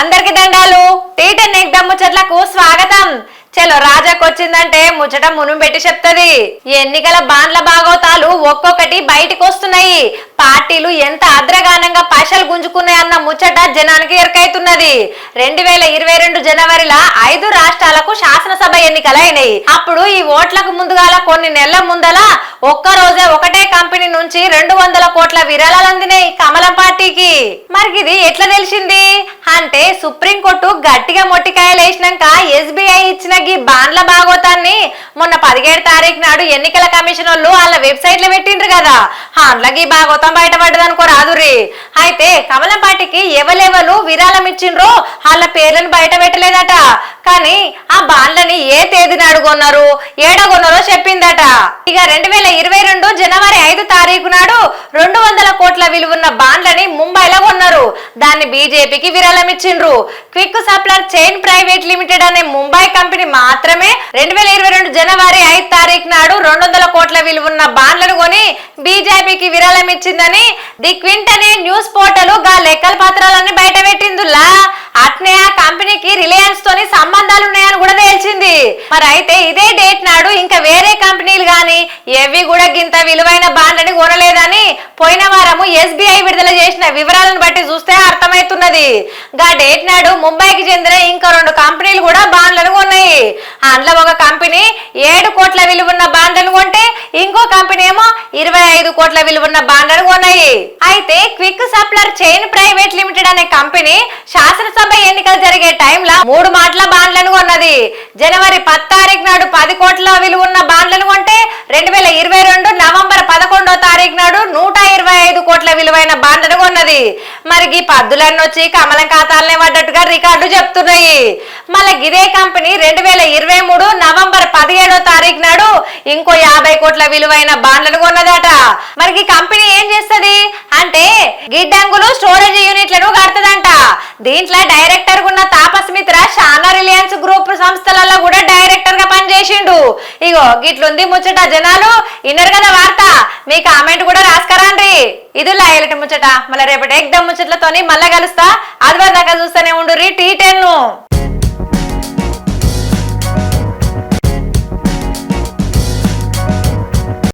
అందరికి దండాలు. టీటెన్ ఎగ్దమ్ ముచ్చట్లకు స్వాగతం. చలో రాజాకొచ్చిందంటే ముచ్చట మునుం పెట్టి చెప్తది. ఎన్నికల బాండ్ల భాగవతాలు ఒక్కొక్కటి బయటికి వస్తున్నాయి. పార్టీలు ఎంత అద్రగానంగా పైసలు గుంజుకున్నాయన్న ముచ్చట జనానికి ఎరకైతున్నది. రెండు వేల ఇరవై రెండు జనవరిలో ఐదు రాష్ట్రాలకు శాసనసభ ఎన్నికలైనాయి. అప్పుడు ఈ ఓట్లకు ముందుగాల కొన్ని నెలల ముందల ఒక్క రోజే ఒకటే నుంచి రెండు వందల కోట్ల విరాళాలు అందినాయి కమలం పార్టీకి. మరి ఇది ఎట్లా తెలిసింది? అంటే సుప్రీంకోర్టు గట్టిగా మొట్టికాయలు వేసినాక ఎస్బీఐ ఇచ్చిన గీ బాండ్ల భాగోతాన్ని మొన్న పదిహేడు తారీఖు నాడు ఎన్నికల కమిషన్ వాళ్ళు వాళ్ళ వెబ్సైట్లో పెట్టిండ్రు కదా. అందులోకి గీ భాగోతం బయటపడ్డది అనుకో రాదురి అయితే కమలం పార్టీకి ఎవలెవలు విరాళం ఇచ్చిండ్రో వాళ్ళ పేర్లను బయట పెట్టలేదట. కానీ ఆ బాండ్లని ఏ తేదీ నాడు కొన్నారు? ఏడ కొన్నారో చెప్పిందట. ఇక రెండు వేల ఇరవై రెండు జనవరి ఐదు తారీఖు నాడు రెండు వందల కోట్ల విలువన్న బాండ్లని ముంబైలో కొన్నారు. దాన్ని బీజేపీకి విరాళం ఇచ్చిండ్రు quick supply chain private limited అనే ముంబై కంపెనీ మాత్రమే రెండు వేల ఇరవై రెండు జనవరి ఐదు తారీఖు నాడు రెండు వందల కోట్ల విలువన్న బాండ్లను కొని బీజేపీకి విరాళం ఇచ్చిందని ది క్వింట్ అనే న్యూస్ పోర్టల్గా లెక్కల పత్రాలన్నీ బయట పెట్టిందులా అట్నే ఈ రిలయన్స్ తోని సంబంధాలు ఉన్నాయని కూడా తేల్చింది. మరి అయితే ఇదే డేట్ నాడు ఇంకా వేరే కంపెనీలు గాని ఎవి కూడా గింత విలువైన బాండ్లని కొనలేదని పోయిన వారము ఎస్బీఐ విడుదల చేసిన వివరాలను బట్టి చూస్తే అర్థమవుతున్నది. గా డేట్ నాడు ముంబైకి చెందిన ఇంకా రెండు కంపెనీలు కూడా బాండ్లను కొన్నాయి. అందులో ఒక కంపెనీ ఏడు కోట్ల విలువ ఉన్న బాండ్లను కొంటే ఇంకో కంపెనీ ఏమో ఇరవై ఐదు కోట్ల విలువన్న బాండ్లను కొన్నాయి. అయితే quick supply chain private limited అనే కంపెనీ శాసనసభ ఎన్నికలు జరిగే టైంలో మూడు మాటల బాండ్లను కొన్నది. జనవరి పది తారీఖు నాడు పది కోట్ల విలువ ఉన్న బాండ్లను కొంటే రెండు వేల ఇరవై రెండు నవంబర్ పదకొండో తారీఖు నాడు నూట ఇరవై ఐదు కోట్ల విలువైన కొన్నది. మరి ఈ పద్దులన్నీ వచ్చి కమలం ఖాతాలనే పడ్డట్టుగా రికార్డు చెప్తున్నాయి. మళ్ళీ ఇదే కంపెనీ రెండు వేల ఇరవై మూడు నవంబర్ పదిహేడో తారీఖు నాడు ఇంకో యాభై కోట్ల విలువైన బాండ్లను కొన్నదట. మరి ఈ కంపెనీ ఏం చేస్తది? అంటే గిడ్డంగులు స్టోరేజ్ యూనిట్లను కడుతుందంట. దీంట్లో డైరెక్టర్ ఉన్న తాపస్ మిత్ర శానా రిలయన్స్ గ్రూప్ సంస్థల చేసిండు. ఇగో గిట్లుంది ముచ్చట జనాలు. ఇన్నరు కదా వార్త. మీ కామెంట్ కూడా రాసుకరాండ్రి. ఇది లాయలట ముచ్చట. మళ్ళీ రేపటి ఎగ్దమ్ ముచ్చట్లతోని మళ్ళా కలుస్తా. అది దాకా చూస్తూనే ఉండు రీ టీ టెన్